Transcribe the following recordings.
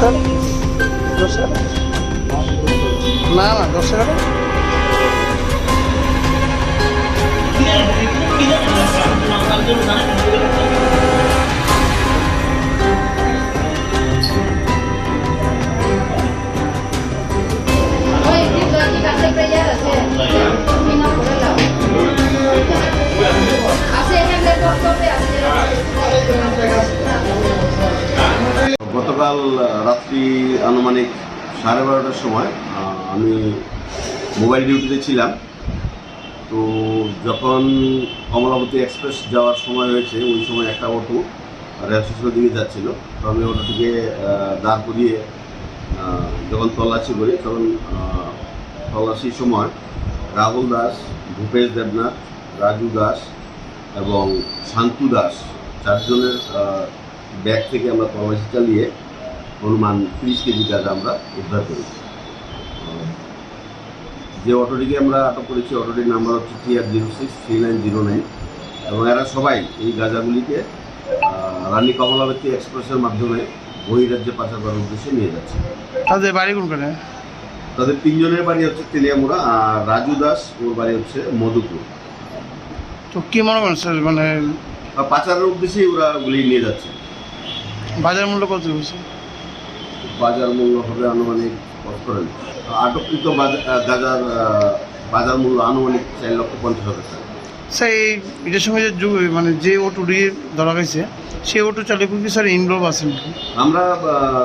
¿Dos euros? ¿Dos euros? Nada, dos গতকাল রাত্রি আনুমানিক সাড়ে বারোটার সময় আমি মোবাইল ডিউটিতে ছিলাম। তো যখন কমলাবতী এক্সপ্রেস যাওয়ার সময় হয়েছে ওই সময় একটা অটো রেল স্টেশনের দিকে যাচ্ছিল। তো আমি আহ, দাঁড় করিয়ে যখন তল্লাশি করি তখন তল্লাশির সময় রাহুল দাস ভূপেশ দেবনাথ রাজু দাস এবং শান্তু দাস চারজনের ব্যাগ থেকে আমরা তল্লাশি চালিয়ে অনুমান তিরিশ কেজি গাঁজা আমরা উদ্ধার করেছি। যে অটোটিকে আমরা আটক করেছি অটোটির নাম্বার হচ্ছে T R zero six three nine zero nine এবং এরা সবাই এই গাঁজাগুলিকে রানী কমলাবতী এক্সপ্রেসের মাধ্যমে বহিরাজ্যে পাচার করার উদ্দেশ্যে নিয়ে যাচ্ছে। তাদের বাড়ি কোনখানে? তাদের তিনজনের বাড়ি হচ্ছে তেলিয়ামুড়া আর রাজু দাস ওর বাড়ি হচ্ছে মধুপুর। তো কি মনে করেন স্যার মানে পাচারের উদ্দেশ্যেই ওরা গুলি নিয়ে যাচ্ছে। বাজার মূল্য কত হয়েছে? বাজার মূল্য হবে আনুমানিক করেন আটককৃত গাঁজার বাজার মূল্য আনুমানিক চার লক্ষ পঞ্চাশ হাজার টাকা। স্যার এই এটার সঙ্গে যে মানে যে অটোটি ধরা গেছে সেই অটো চালক কি স্যার ইনভলভ আছেন আমরা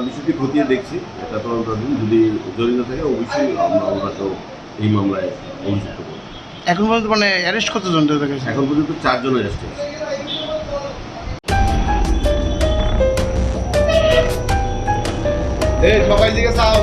বিষয়টি খতিয়ে দেখছি এটা তদন্তাধীন। যদি জড়িত থাকে অবশ্যই আমরা ওনাকেও এই মামলায় অভিযুক্ত করব। এখন পর্যন্ত মানে অ্যারেস্ট কতজন এখন পর্যন্ত চারজন অ্যারেস্ট হয়েছে। এই সবাই দিকে চাও